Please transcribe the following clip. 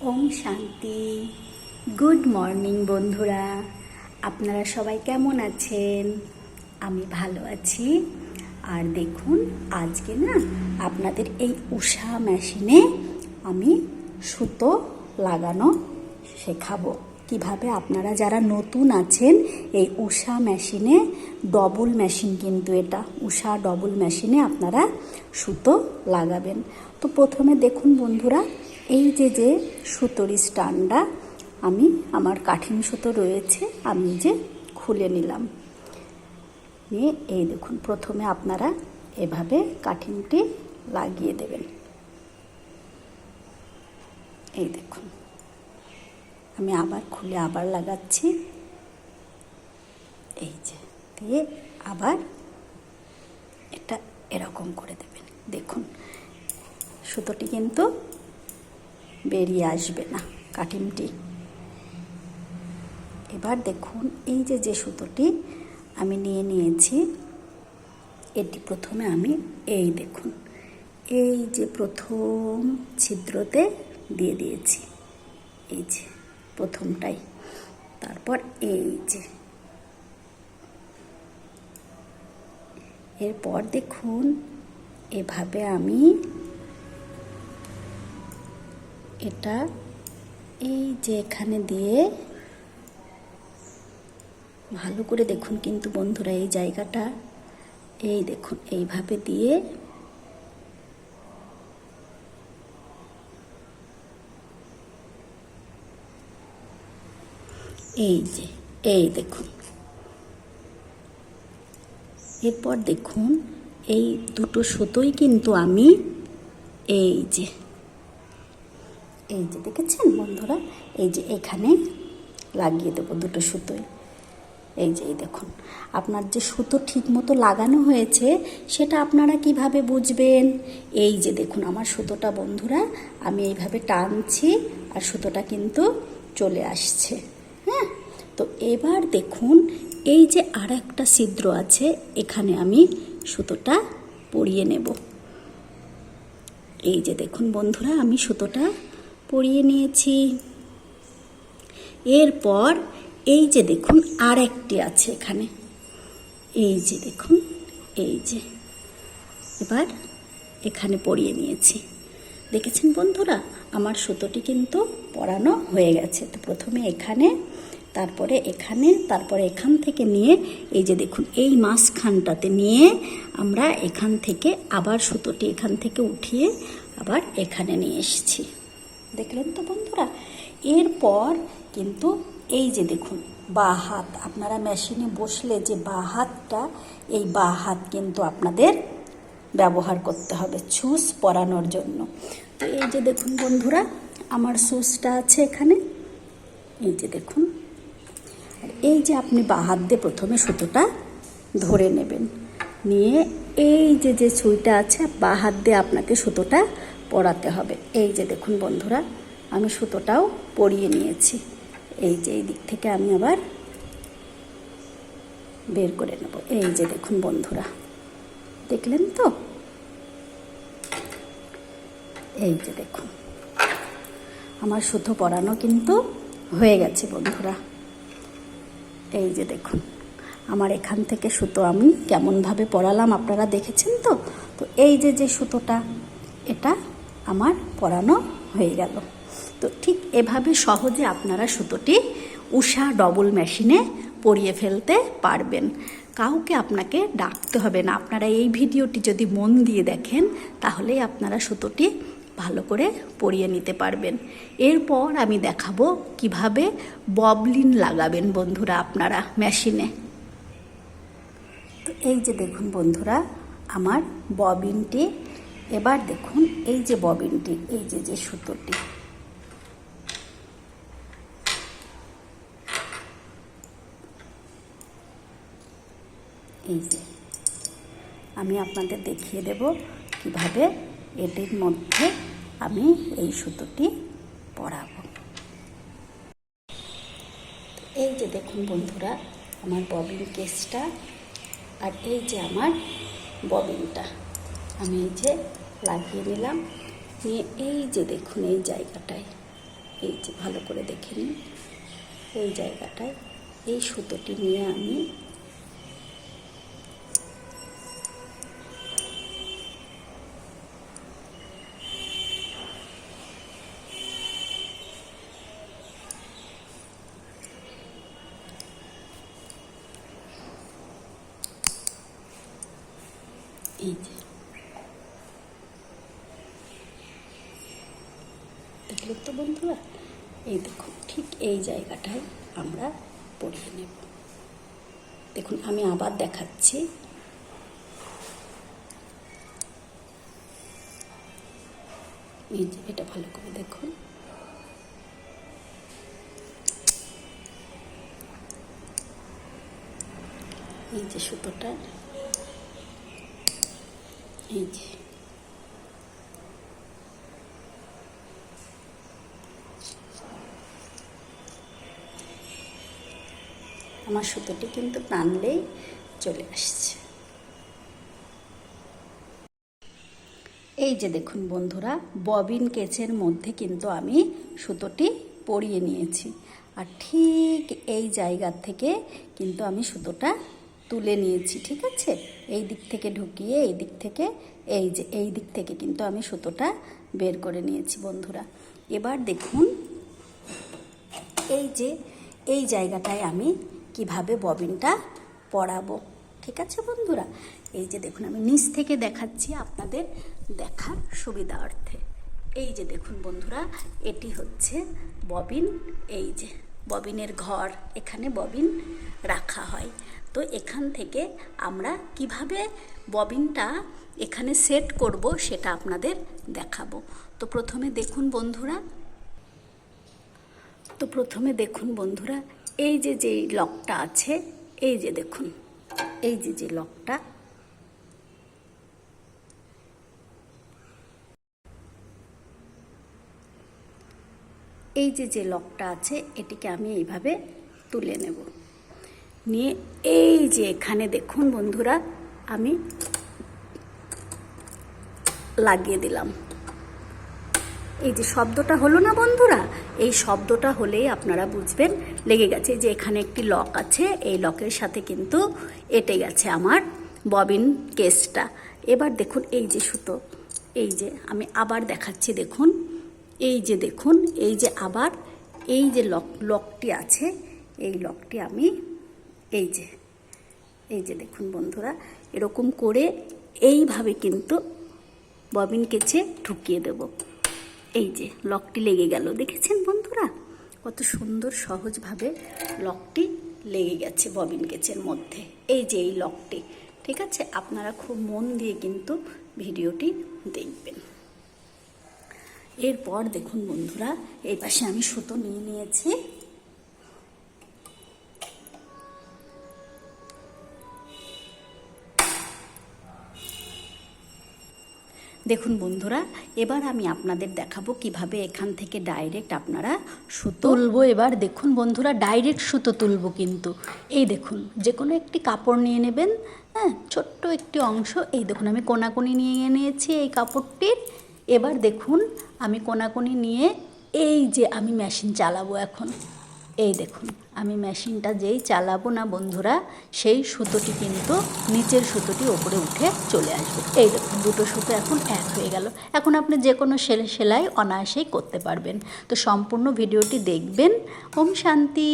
ওম শান্তি। Good morning বন্ধুরা। আপনারা সবাই কেমন আছেন? আমি ভালো আছি। আর দেখুন, আজকে না আপনাদের এই উষা মেশিনে আমি সুতো লাগানো শেখাবো। কীভাবে আপনারা যারা নতুন আছেন, এই উষা মেশিনে ডবল মেশিন কিন্তু এটা, উষা ডবল মেশিনে আপনারা সুতো লাগাবেন। তো প্রথমে দেখুন বন্ধুরা এই যে যে সুতোর স্টানটা আমি আমার কাঠিন সুতো রয়েছে, আমি যে খুলে নিলাম। নিয়ে এই দেখুন, প্রথমে আপনারা এভাবে কাঠিনটি লাগিয়ে দেবেন। এই দেখুন, আমি আবার খুলে আবার লাগাচ্ছি। এই যে, দিয়ে আবার এটা এরকম করে দেবেন। দেখুন, সুতোটি কিন্তু বেরিয়ে আসবে না কাটিমটি এবার দেখুন, এই যে যে সুতোটি আমি নিয়ে নিয়েছি, এটি প্রথমে আমি এই দেখুন, এই যে প্রথম ছিদ্রতে দিয়ে দিয়েছি, এই যে প্রথমটাই, তারপর এই যে। এরপর দেখুন, এভাবে আমি এটা এই যে এখানে দিয়ে ভালো করে দেখুন কিন্তু বন্ধুরা, এই জায়গাটা, এই দেখুন, এইভাবে দিয়ে এই যে, এই দেখুন। এরপর দেখুন, এই দুটো সুতোই কিন্তু আমি, এই যে এই যে দেখেছেন বন্ধুরা? এই যে এখানে লাগিয়ে দেবো দুটো সুতোই এই যে, এই দেখুন। আপনার যে সুতো ঠিক মতো লাগানো হয়েছে, সেটা আপনারা কীভাবে বুঝবেন? এই যে দেখুন, আমার সুতোটা বন্ধুরা, আমি এইভাবে টানছি আর সুতোটা কিন্তু চলে আসছে। হ্যাঁ? তো এবার দেখুন, এই যে আর একটা ছিদ্র আছে, এখানে আমি সুতোটা পরিয়ে নেব। এই যে দেখুন বন্ধুরা, আমি সুতোটা পরিয়ে নিয়েছি। এরপর এই যে দেখুন আর একটি আছে এখানে। এই যে দেখুন, এই যে। এবার এখানে পরিয়ে নিয়েছি। দেখেছেন বন্ধুরা? আমার সুতোটি কিন্তু পরানো হয়ে গেছে। তো প্রথমে এখানে, তারপরে এখানে, তারপরে এখান থেকে নিয়ে এই যে দেখুন, এই মাঝখানটাতে নিয়ে আমরা এখান থেকে আবার সুতোটি এখান থেকে উঠিয়ে আবার এখানে নিয়ে এসেছি। দেখলেন তো বন্ধুরা? এরপর কিন্তু এই যে দেখুন, বা হাত, আপনারা মেশিনে বসলে যে বা হাতটা, এই বা হাত কিন্তু আপনাদের ব্যবহার করতে হবে ছুস পরানোর জন্য। তো এই যে দেখুন বন্ধুরা, আমার সুসটা আছে এখানে। এই যে দেখুন এই যে আপনি বা হাত দিয়ে প্রথমে সুতোটা ধরে নেবেন। নিয়ে এই যে যে সুইটা আছে, বা হাত দিয়ে আপনাকে সুতোটা পরাতে হবে। এই যে দেখুন বন্ধুরা, আমি সুতোটাও পরিয়ে নিয়েছি। এই যে এই দিক থেকে আমি আবার বের করে নেব। এই যে দেখুন বন্ধুরা, দেখলেন তো? এই যে দেখুন, আমার সুতো পরানো কিন্তু হয়ে গেছে বন্ধুরা। এই যে দেখুন, আমার এখান থেকে সুতো আমি কেমনভাবে পরালাম আপনারা দেখেছেন তো? তো এই যে যে সুতোটা, এটা আমার পরানো হয়ে গেল। তো ঠিক এভাবে সহজে আপনারা সুতোটি উষা ডবল মেশিনে পরিয়ে ফেলতে পারবেন। কাউকে আপনাকে ডাকতে হবে না। আপনারা এই ভিডিওটি যদি মন দিয়ে দেখেন তাহলেই আপনারা সুতোটি ভালো করে পরিয়ে নিতে পারবেন। এরপর আমি দেখাবো কীভাবে ববলিন লাগাবেন বন্ধুরা আপনারা মেশিনে তো এই যে দেখুন বন্ধুরা, আমার ববিনটি এবার দেখুন এই যে ববিনটি, এই যে যে সুতোটি। এই যে, আমি আপনাদের দেখিয়ে দেব কীভাবে এটির মধ্যে আমি এই সুতোটি পরাবো। এই যে দেখুন বন্ধুরা, আমার ববিন কেসটা আর এই যে আমার ববিনটা। আমি এই যে লাগিয়ে নিলাম নিয়ে এই যে দেখুন, এই জায়গাটায়, এই যে ভালো করে দেখে নিন, এই জায়গাটায় এই সুতোটি নিয়ে আমি এই যে দেখলেন তো বন্ধুরা, এই দেখুন ঠিক এই জায়গাটায় আমরা পরিয়ে নেব। দেখুন, আমি আবার দেখাচ্ছি। এটা ভালো করে দেখুন। এই যে সুতোটা, এই যে। আমার সুতোটি কিন্তু টানলেই চলে আসছে। এই যে দেখুন বন্ধুরা, ববিন কেচের মধ্যে কিন্তু আমি সুতোটি পরিয়ে নিয়েছি। আর ঠিক এই জায়গা থেকে কিন্তু আমি সুতোটা তুলে নিয়েছি, ঠিক আছে? এই দিক থেকে ঢুকিয়ে, এই দিক থেকে, এই যে, এই দিক থেকে কিন্তু আমি সুতোটা বের করে নিয়েছি বন্ধুরা। এবার দেখুন, এই যে, এই জায়গাটায় আমি কীভাবে ববিনটা পড়াবো। ঠিক আছে বন্ধুরা? এই যে দেখুন, আমি নিচ থেকে দেখাচ্ছি আপনাদের দেখার সুবিধার্থে। এই যে দেখুন বন্ধুরা, এটি হচ্ছে ববিন। এই যে ববিনের ঘর, এখানে ববিন রাখা হয়। তো এখান থেকে আমরা কীভাবে ববিনটা এখানে সেট করব সেটা আপনাদের দেখাবো। তো প্রথমে দেখুন বন্ধুরা। তো প্রথমে দেখুন বন্ধুরা এই যে যে লকটা আছে, এই যে দেখুন, এই যে যে লকটা। এই যে যে লকটা আছে, এটিকে আমি এইভাবে তুলে নেব। নিয়ে এই যে এখানে দেখুন বন্ধুরা, আমি লাগিয়ে দিলাম। এই যে শব্দটা হলো না বন্ধুরা, এই শব্দটা হলেই আপনারা বুঝবেন লেগে গেছে যে এখানে একটি লক আছে, এই লকের সাথে কিন্তু এটে গেছে আমার ববিন কেসটা। এবার দেখুন এই যে সুতো, এই যে আমি আবার দেখাচ্ছি দেখুন, এই যে দেখুন, এই যে আবার, এই যে লক, লকটি আছে, এই লকটি আমি, এই যে এই যে দেখুন বন্ধুরা, এরকম করে এইভাবে কিন্তু ববিন কেচে ঢুকিয়ে দেবো। এই যে লকটি লেগে গেল, দেখেছেন বন্ধুরা? কত সুন্দর সহজভাবে লকটি লেগে গেছে ববিন কেচের মধ্যে। এই যে এই লকটি, ঠিক আছে? আপনারা খুব মন দিয়ে কিন্তু ভিডিওটি দেখবেন। এরপর দেখুন বন্ধুরা, এই পাশে আমি সুতো নিয়ে নিয়েছি। দেখুন বন্ধুরা, এবার আমি আপনাদের দেখাবো কীভাবে এখান থেকে ডাইরেক্ট আপনারা সুতো তুলবো। এবার দেখুন বন্ধুরা ডাইরেক্ট সুতো তুলবো কিন্তু। এই দেখুন, যে কোনো একটি কাপড় নিয়ে নেবেন হ্যাঁ ছোট্ট একটি অংশ। এই দেখুন, আমি কোনাকুনি নিয়ে নিয়েছি এই কাপড়টির। এবার দেখুন, আমি কোনাকুনি নিয়ে এই যে আমি মেশিন চালাবো এখন। এই দেখুন, আমি মেশিনটা যেই চালাবো না বন্ধুরা, সেই সুতোটি কিন্তু নিচের সুতোটি ওপরে উঠে চলে আসবে। এই দেখুন, দুটো সুতো এখন এক হয়ে গেল। এখন আপনি যে কোনো সেলাই সেলাই অনায়াসেই করতে পারবেন। তো সম্পূর্ণ ভিডিওটি দেখবেন। ওম শান্তি।